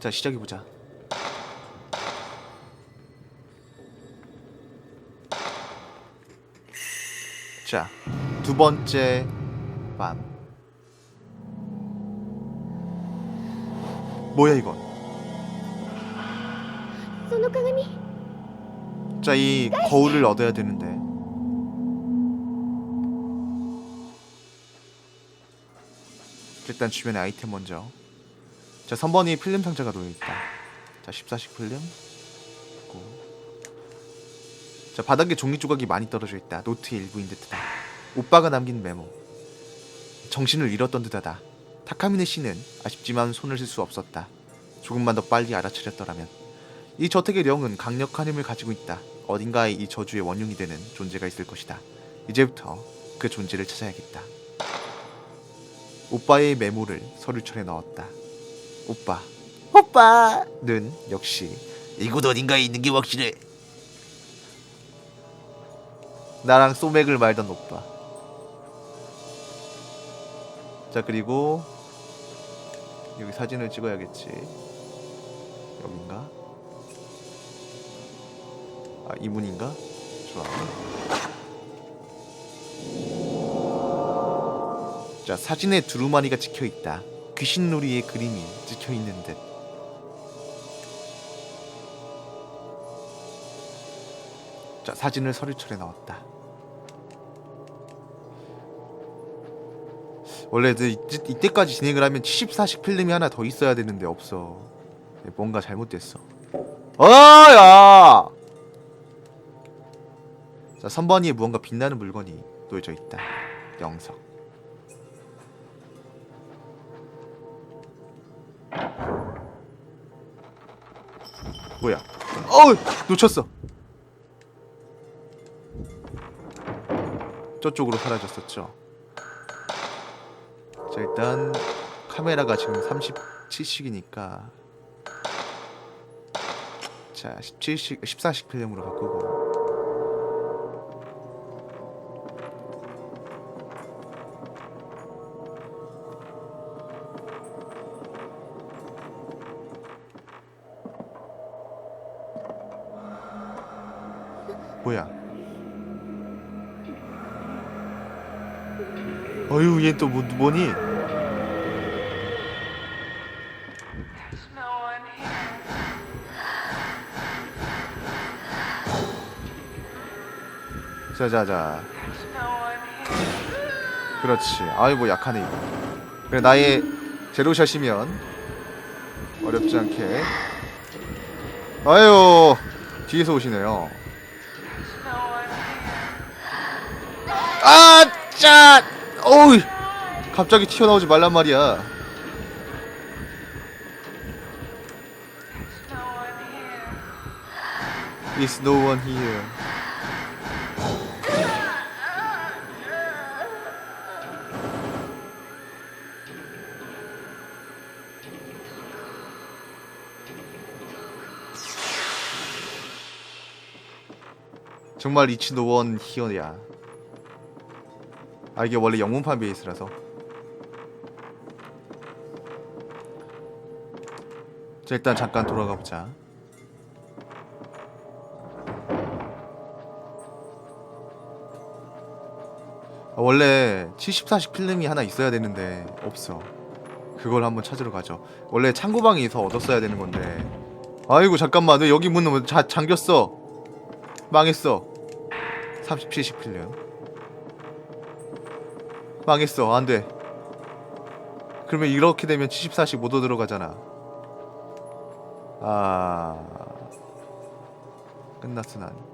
자 시작해 보자. 자, 두 번째 밤. 뭐야 이건? 자, 이 네. 거울을 얻어야 되는데. 일단 주변에 아이템 먼저. 자 선번이 필름 상자가 놓여있다. 자 14식 필름. 있고. 자 바닥에 종이 조각이 많이 떨어져 있다. 노트의 일부인 듯하다. 오빠가 남긴 메모. 정신을 잃었던 듯하다. 타카미네 씨는 아쉽지만 손을 쓸 수 없었다. 조금만 더 빨리 알아차렸더라면. 이 저택의 령은 강력한 힘을 가지고 있다. 어딘가에 이 저주의 원흉이 되는 존재가 있을 것이다. 이제부터 그 존재를 찾아야겠다. 오빠의 메모를 서류철에 넣었다. 오빠. 오빠는 역시 이곳 어딘가에 있는 게 확실해. 나랑 소맥을 말던 오빠. 자 그리고 여기 사진을 찍어야겠지. 여긴가? 아 이문인가? 좋아. 자 사진에 두루마리가 찍혀 있다. 귀신놀이의 그림이 찍혀 있는 듯. 자 사진을 서류철에 넣었다. 원래 이, 이때까지 진행을 하면 74식 필름이 하나 더 있어야 되는데 없어. 뭔가 잘못됐어. 어야! 자, 선번이에 무언가 빛나는 물건이 놓여져 있다. 영석. 뭐야? 어우! 놓쳤어. 저쪽으로 사라졌었죠. 자, 일단 카메라가 지금 37식이니까 자, 17식 14식 필름으로 바꾸고 또 뭐, 뭐니? 자자자. 그렇지 아이고 약하네 그래 나의 제로샷이면 어렵지 않게 아유 뒤에서 오시네요. 아짜 어우 갑자기 튀어나오지 말란 말이야. Is no one here. 정말 이치 노원 히어야. 아 이게 원래 영문판 베이스라서 자 일단 잠깐 돌아가 보자. 아, 원래 74식 필름이 하나 있어야 되는데 없어. 그걸 한번 찾으러 가죠. 원래 창고방에서 얻었어야 되는 건데. 아이고 잠깐만. 왜 여기 문은 왜 자, 잠겼어? 망했어. 37식 필름. 망했어. 안 돼. 그러면 이렇게 되면 74식 못 얻으러 가잖아 아 끝났어 난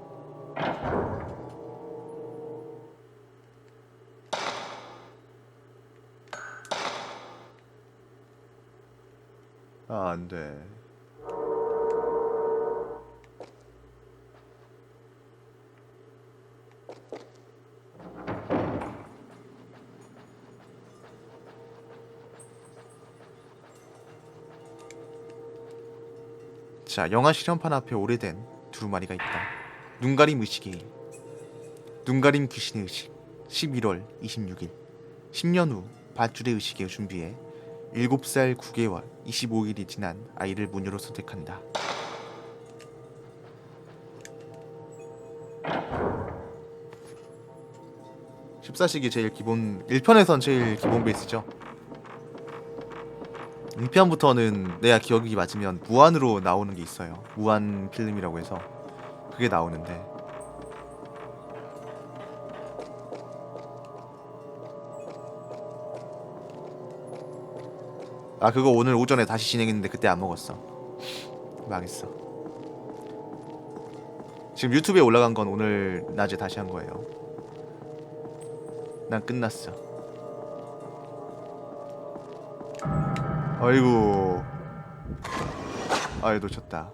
아, 안 돼. 자, 영화 실험판 앞에 오래된 두루마리가 있다. 눈가림 의식의 일. 눈가림 귀신의 의식. 11월 26일. 10년 후 밧줄의 의식을 준비해 7살 9개월 25일이 지난 아이를 무녀로 선택한다. (14시기) 제일 기본 1편에선 제일 기본 베이스죠 2편부터는 내가 기억이 맞으면 무한으로 나오는 게 있어요. 무한 필름이라고 해서 그게 나오는데. 아 그거 오늘 오전에 다시 진행했는데 그때 안 먹었어. 망했어. 지금 유튜브에 올라간 건 오늘 낮에 다시 한 거예요. 난 끝났어 아이고 아이 놓쳤다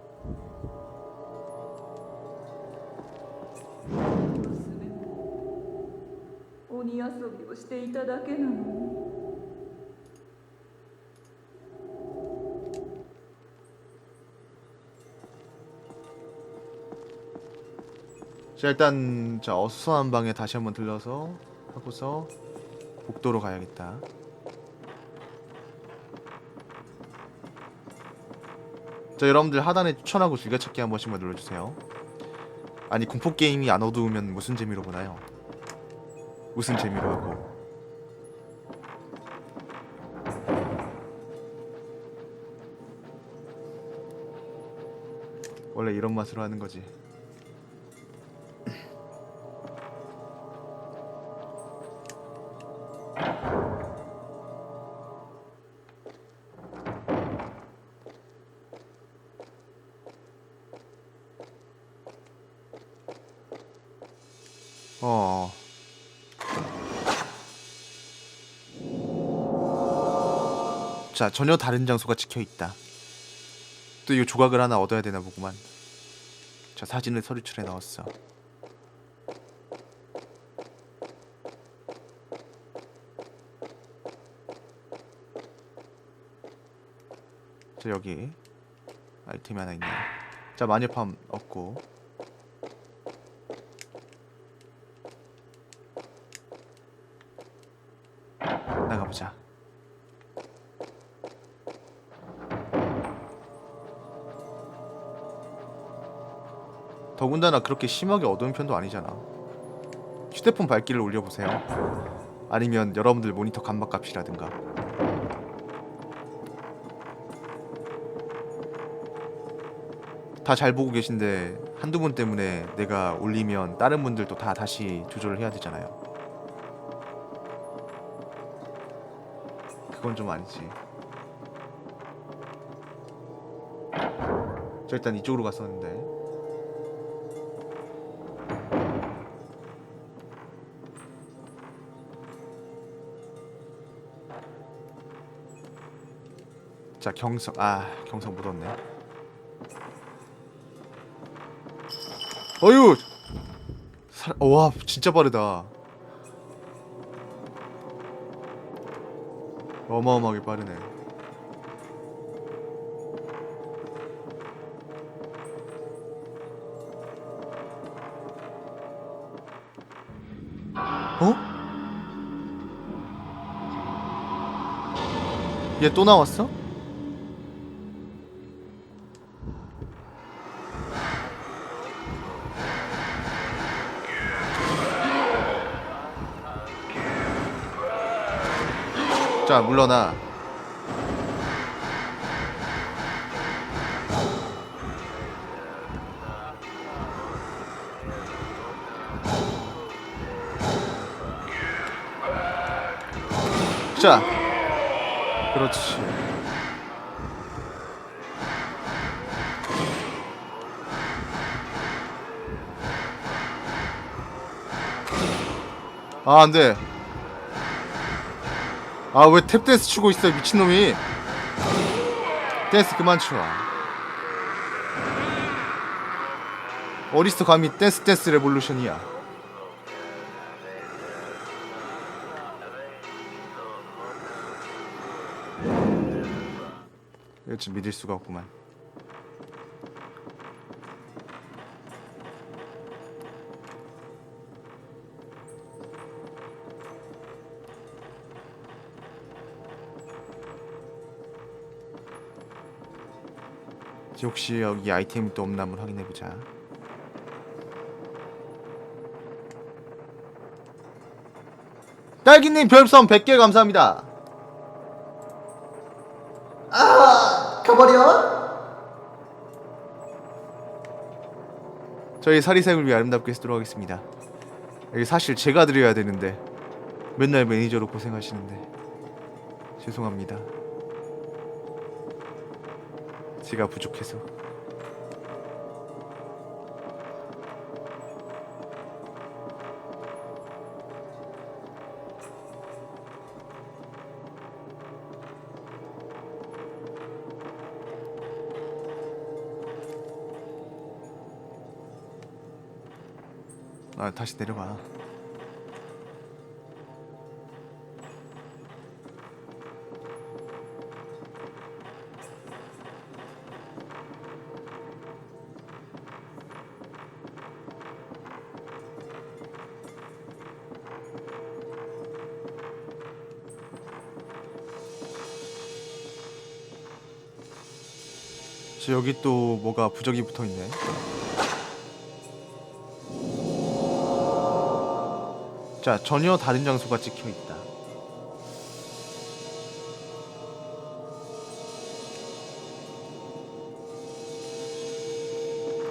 鬼遊びをしていただけなのに 자 일단 자 어수선한 방에 다시 한번 들러서 하고서 복도로 가야겠다. 자 여러분들 하단에 추천하고 즐겨찾기 한 번씩만 눌러주세요. 아니 공포 게임이 안 어두우면 무슨 재미로 보나요? 무슨 재미로 하고? 원래 이런 맛으로 하는 거지. 자, 전혀 다른 장소가 찍혀 있다. 또 이거 조각을 하나 얻어야 되나 보구만. 자, 사진을 서류출에 넣었어. 자, 여기 아이템이 하나 있네. 자, 마녀팜 얻고. 더군다나 그렇게 심하게 어두운 편도 아니잖아. 휴대폰 밝기를 올려보세요. 아니면 여러분들 모니터 감마값이라든가. 다 잘 보고 계신데 한두 분 때문에 내가 올리면 다른 분들도 다 다시 조절을 해야 되잖아요. 그건 좀 아니지. 저 일단 이쪽으로 갔었는데. 자 경석 아 경석 묻었네. 어유 살... 와 진짜 빠르다. 어마어마하게 빠르네. 어? 얘 또 나왔어? 자 물러나. 자 그렇지. 아 안돼 아 왜 탭댄스 추고 있어 미친놈이? 댄스 그만 춰 어디서 감히 댄스 댄스 레볼루션이야. 이거 좀 믿을 수가 없구만 자, 혹시 여기 아이템이 또 없나 한번 확인해 보자. 딸기님 별선 100개 감사합니다. 아, 가버려. 저희 사리색을 위해 아름답게 쓰도록 하겠습니다. 이게 사실 제가 드려야 되는데 맨날 매니저로 고생하시는데 죄송합니다. 제가 부족해서. 아 다시 내려가. 저 여기 또 뭐가 부적이 붙어 있네. 자, 전혀 다른 장소가 찍혀 있다.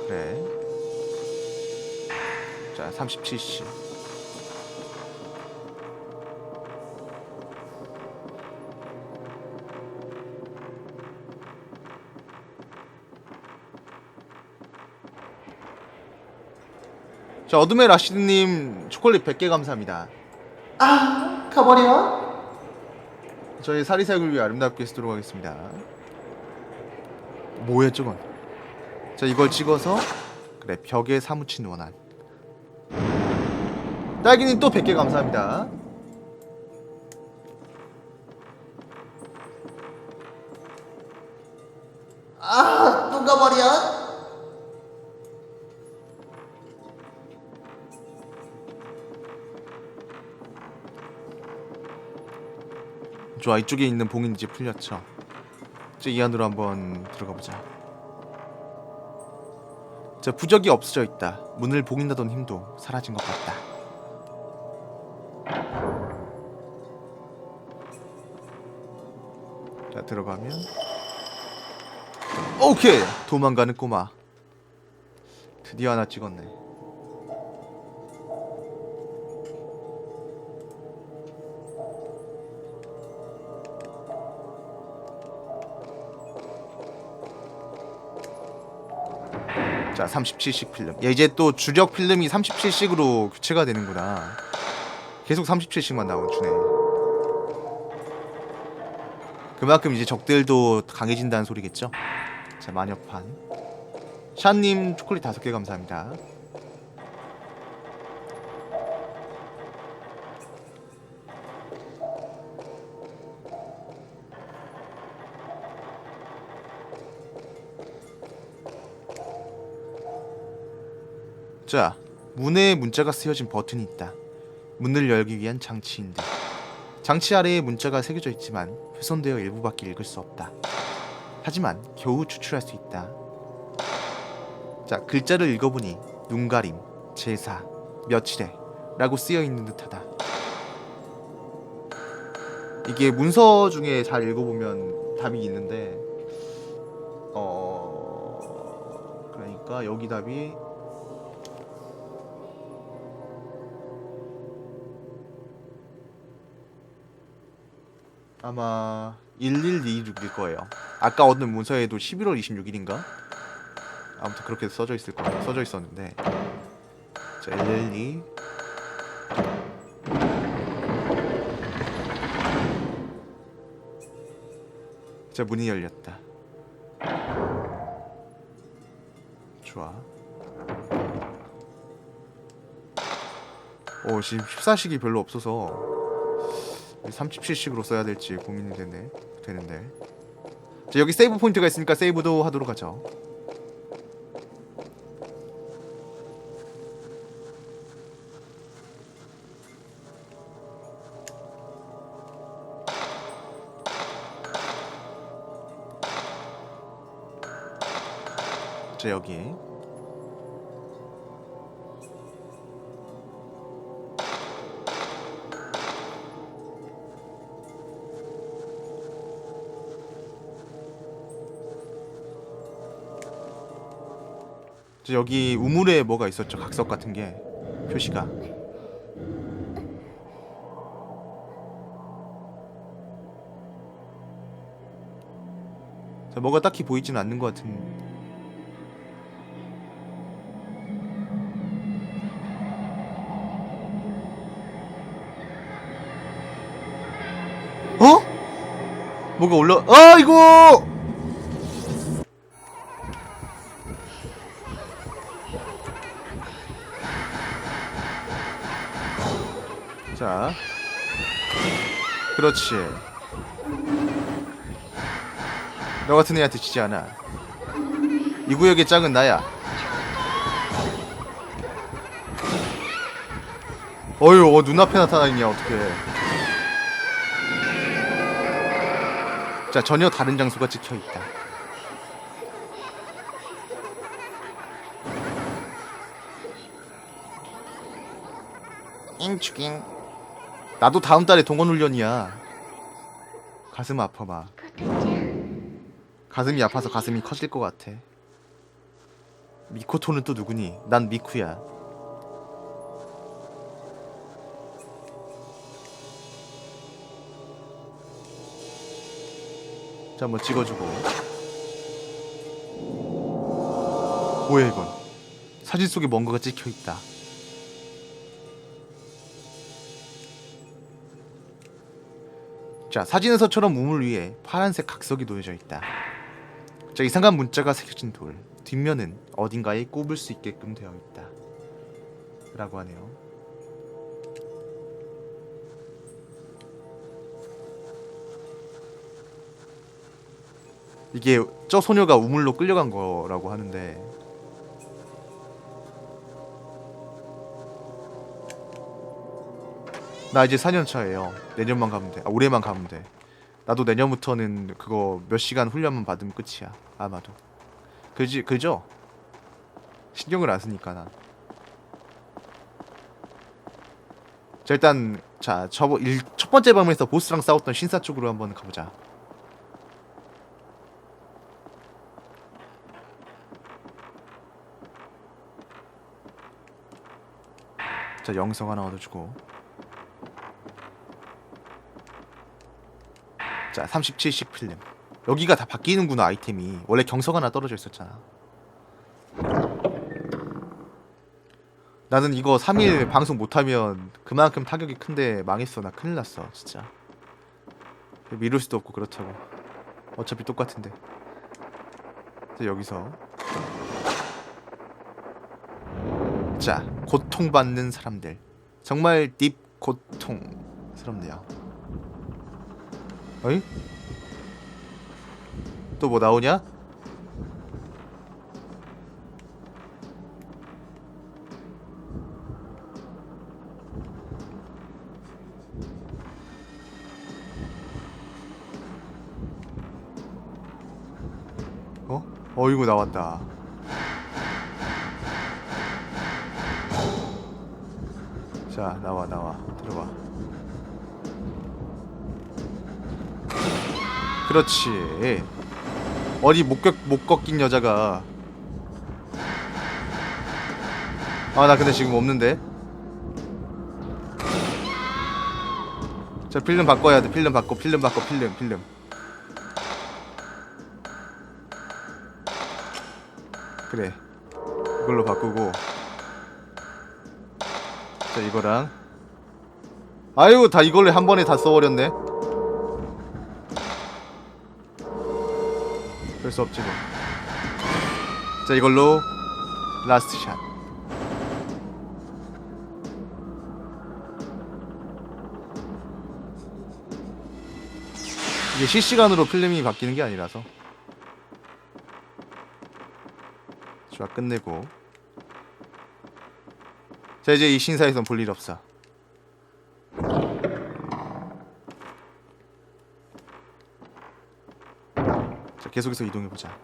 그래. 자, 37시. 자, 어둠의 라시드님 초콜릿 100개 감사합니다. 아, 가버려. 저희 사리사욕을 위해 아름답게 쓰도록 하겠습니다. 뭐야, 저건? 자, 이걸 찍어서 그래, 벽에 사무친 원한. 딸기님 또 100개 감사합니다. 아, 또 가버려. 좋아 이쪽에 있는 봉인 이제 풀렸죠. 이제 이 안으로 한번 들어가 보자. 자 부적이 없어져 있다. 문을 봉인하던 힘도 사라진 것 같다. 자 들어가면. 오케이! 도망가는 꼬마 드디어 하나 찍었네 자 37씩 필름. 야 이제 또 주력 필름이 37씩으로 교체가 되는구나. 계속 37씩만 나오 주네. 그만큼 이제 적들도 강해진다는 소리겠죠? 자 마녀판 샤님 초콜릿 다섯 개 감사합니다 자, 문에 문자가 쓰여진 버튼이 있다. 문을 열기 위한 장치인데 장치 아래에 문자가 새겨져 있지만 훼손되어 일부밖에 읽을 수 없다. 하지만 겨우 추출할 수 있다. 자, 글자를 읽어보니 눈가림, 제사, 며칠에 라고 쓰여 있는 듯하다. 이게 문서 중에 잘 읽어보면 답이 있는데 어 그러니까 여기 답이 아마 1126일 거예요. 아까 얻은 문서에도 11월 26일인가? 아무튼 그렇게 써져 있을 거예요. 써져 있었는데. 자, 112. 자, 문이 열렸다. 좋아. 오, 지금 14식이 별로 없어서 37식으로 써야 될지 고민이 되네 되는데. 자 여기 세이브 포인트가 있으니까 세이브도 하도록 하죠. 자 여기 여기 우물에 뭐가 있었죠? 각석 같은 게 표시가. 자 뭐가 딱히 보이지는 않는 것 같은. 어? 뭐가 올라 아이고 그렇지. 너 같은 애한테 지지 않아. 이 구역의 짱은 나야. 어휴 어, 눈앞에 나타나 있냐 어떡해. 자 전혀 다른 장소가 찍혀 있다. 잉추깅 나도 다음 달에 동원 훈련이야. 가슴 아파 봐. 가슴이 아파서 가슴이 커질 것 같아. 미코토는 또 누구니? 난 미쿠야. 자 한번 찍어주고. 뭐야 이건. 사진 속에 뭔가가 찍혀 있다 자 사진에서처럼 우물 위에 파란색 각석이 놓여져 있다. 자 이상한 문자가 새겨진 돌. 뒷면은 어딘가에 꼽을 수 있게끔 되어 있다. 라고 하네요. 이게 저 소녀가 우물로 끌려간 거라고 하는데 나 이제 4년 차예요. 내년만 가면 돼. 아, 올해만 가면 돼. 나도 내년부터는 그거 몇 시간 훈련만 받으면 끝이야. 아마도. 그지 그죠? 신경을 안 쓰니까 난. 자 일단 자 저번 일, 첫 번째 방에서 보스랑 싸웠던 신사 쪽으로 한번 가보자. 자 영성 하나 얻어주고 자 30, 70 필름 여기가 다 바뀌는구나 아이템이. 원래 경석 하나 떨어져 있었잖아. 나는 이거 3일 방송 못하면 그만큼 타격이 큰데 망했어. 나 큰일 났어 진짜. 미룰 수도 없고 그렇다고. 어차피 똑같은데. 자 여기서. 자 고통받는 사람들. 정말 딥 고통스럽네요 어이? 또 뭐 나오냐? 어? 어이구 나왔다 자 나와 나와 들어와 그렇지. 어디 못, 꺾, 못 꺾인 여자가. 아 나 근데 지금 없는데? 자 필름 바꿔야 돼. 필름 바꿔. 필름 바꿔. 필름 필름. 그래. 이걸로 바꾸고. 자 이거랑. 아유 다 이걸로 한 번에 다 써버렸네 수 없지 뭐. 자 이걸로 라스트 샷. 이게 실시간으로 필름이 바뀌는 게 아니라서. 좋아 끝내고. 자 이제 이 신사에선 볼일 없어. 계속해서 이동해 보자.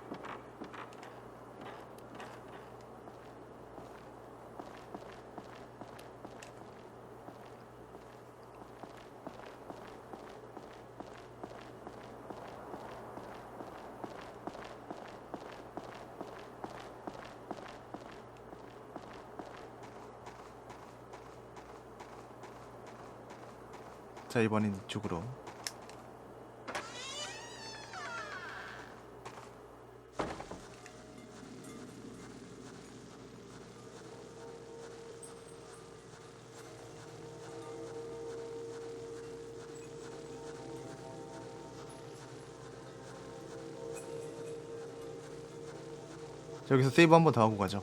자 이번엔 이쪽으로 여기서 세이브 한 번 더 하고 가죠.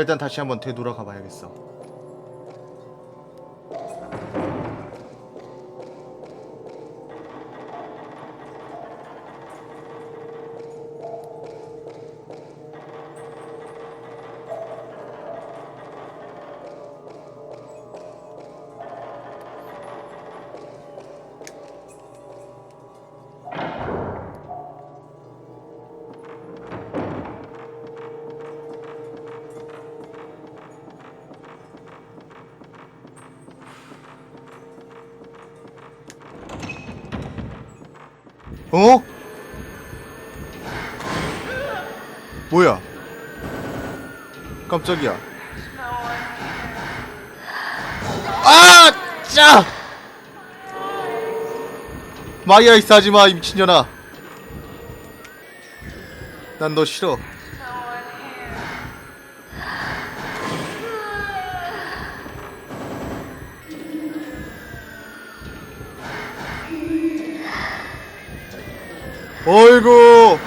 일단 다시 한번 되돌아가 봐야겠어. 어? 뭐야? 깜짝이야. 아! 짜! 마이아이스 하지마 이 미친년아. 난 너 싫어. 어이구.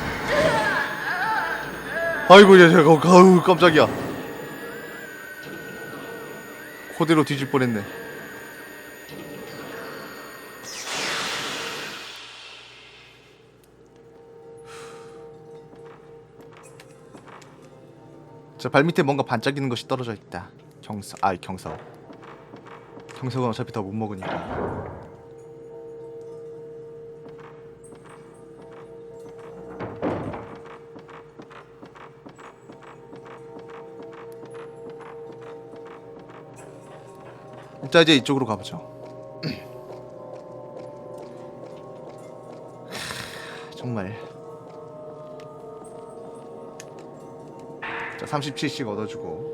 아이고 야 제가 가우 깜짝이야. 그대로 뒤질 뻔했네. 자 발밑에 뭔가 반짝이는 것이 떨어져 있다. 경서, 아 경서. 경서가 어차피 더 못 먹으니까. 자 이제 이쪽으로 가보죠. 정말. 자 37씩 얻어주고.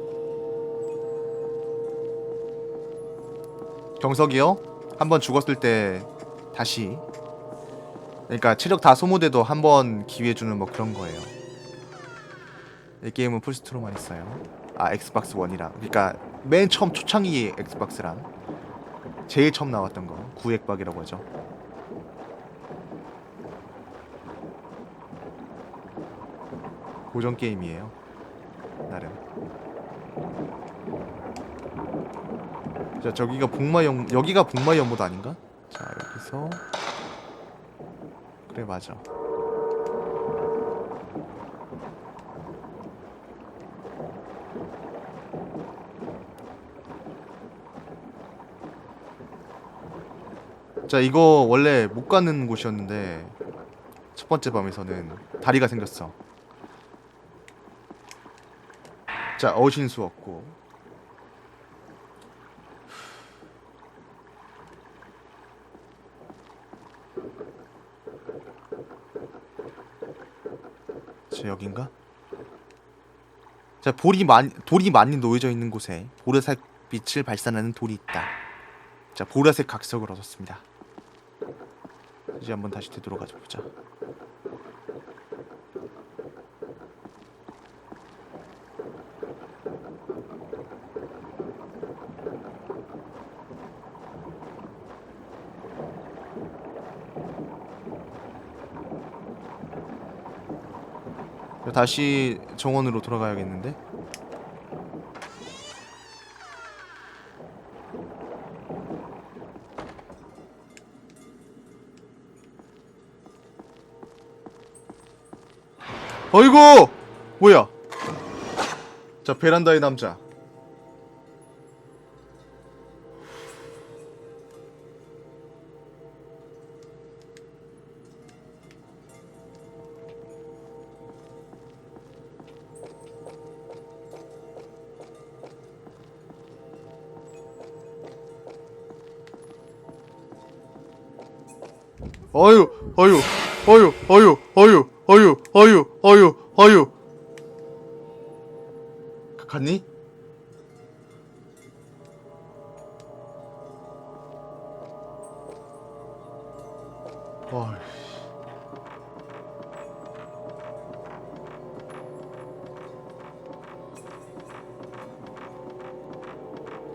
경석이요? 한번 죽었을 때 다시. 그러니까 체력 다 소모돼도 한 번 기회 주는 뭐 그런 거예요. 이 게임은 플스2로만 있어요. 아 엑스박스 1이랑 그러니까 맨 처음 초창기 엑스박스랑 제일 처음 나왔던 거 구획박이라고 하죠. 고전 게임이에요. 나름. 자 저기가 복마 연 여기가 복마 연못 아닌가? 자 여기서 그래 맞아. 자 이거 원래 못 가는 곳이었는데 첫 번째 밤에서는 다리가 생겼어. 자 어신수 없고 자 여긴가? 자 볼이 많이 돌이 많이 놓여져 있는 곳에 보라색 빛을 발산하는 돌이 있다. 자 보라색 각석을 얻었습니다. 이제 한번 다시 되돌아가자 보자. 다시 정원으로 돌아가야겠는데? 어이구! 뭐야? 자 베란다의 남자. 어유 어유 어유 어유 어유. 어유 어유 어유 어유 가- 갔니? 어이씨.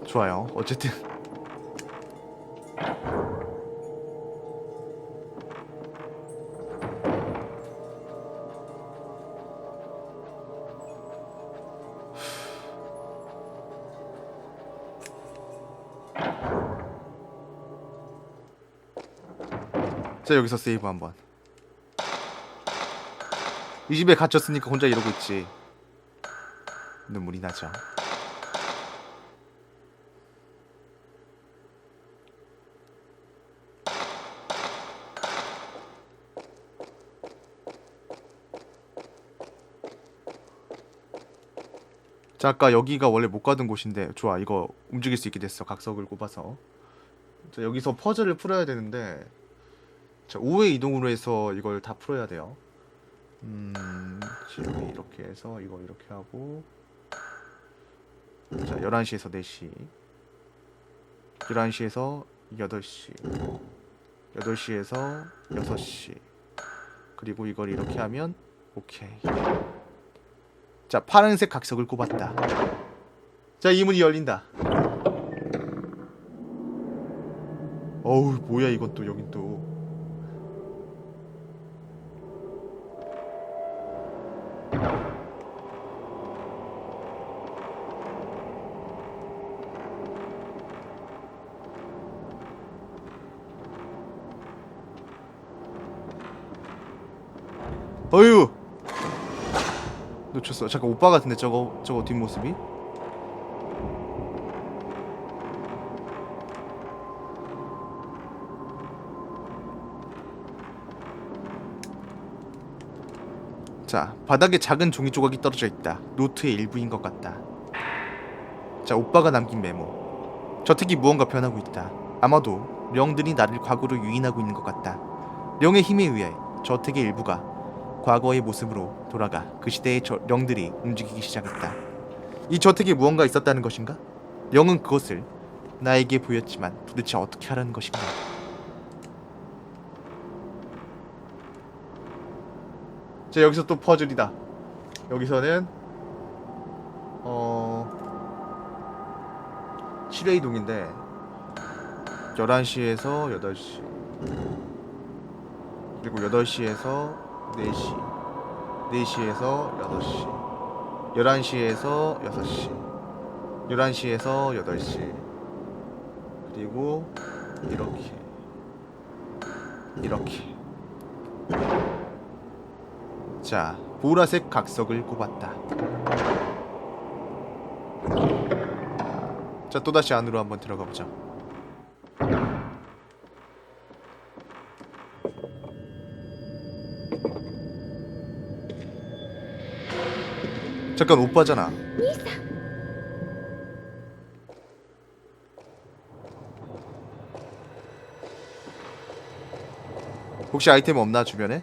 좋아요. 어쨌든 자 여기서 세이브 한번. 이 집에 갇혔으니까 혼자 이러고 있지. 눈물이 나죠. 자 아까 여기가 원래 못 가던 곳인데 좋아 이거 움직일 수 있게 됐어. 각석을 꼽아서. 자 여기서 퍼즐을 풀어야 되는데 자 5회 이동으로 해서 이걸 다 풀어야 돼요. 음 지금 이렇게 해서 이거 이렇게 하고. 자 11시에서 4시. 11시에서 8시. 8시에서 6시. 그리고 이걸 이렇게 하면 오케이. 자 파란색 각석을 꼽았다. 자 이 문이 열린다. 어우 뭐야 또 여긴 또 어휴 놓쳤어. 잠깐 오빠 같은데 저거 저거 뒷모습이? 자 바닥에 작은 종이 조각이 떨어져 있다. 노트의 일부인 것 같다. 자 오빠가 남긴 메모. 저택이 무언가 변하고 있다. 아마도 령들이 나를 과거로 유인하고 있는 것 같다. 령의 힘에 의해 저택의 일부가 과거의 모습으로 돌아가 그 시대의 저, 령들이 움직이기 시작했다. 이 저택에 무언가 있었다는 것인가? 령은 그것을 나에게 보였지만 도대체 어떻게 하라는 것인가? 자 여기서 또 퍼즐이다. 여기서는 어 7회 이동인데 11시에서 8시 그리고 8시에서 4시 4시에서 8시 11시에서 6시 11시에서 8시. 그리고 이렇게 이렇게. 자 보라색 각석을 꼽았다. 자 또다시 안으로 한번 들어가 보자 잠깐 오빠잖아. 혹시 아이템 없나 주변에?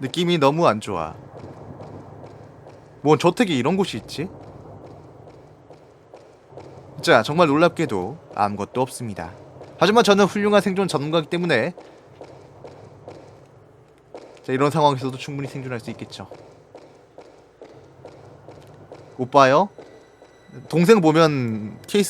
느낌이 너무 안 좋아. 뭔 저택에 이런 곳이 있지? 자, 정말 놀랍게도 아무것도 없습니다. 하지만 저는 훌륭한 생존 전문가이기 때문에 자, 이런 상황에서도 충분히 생존할 수 있겠죠. 오빠요? 동생 보면 케이스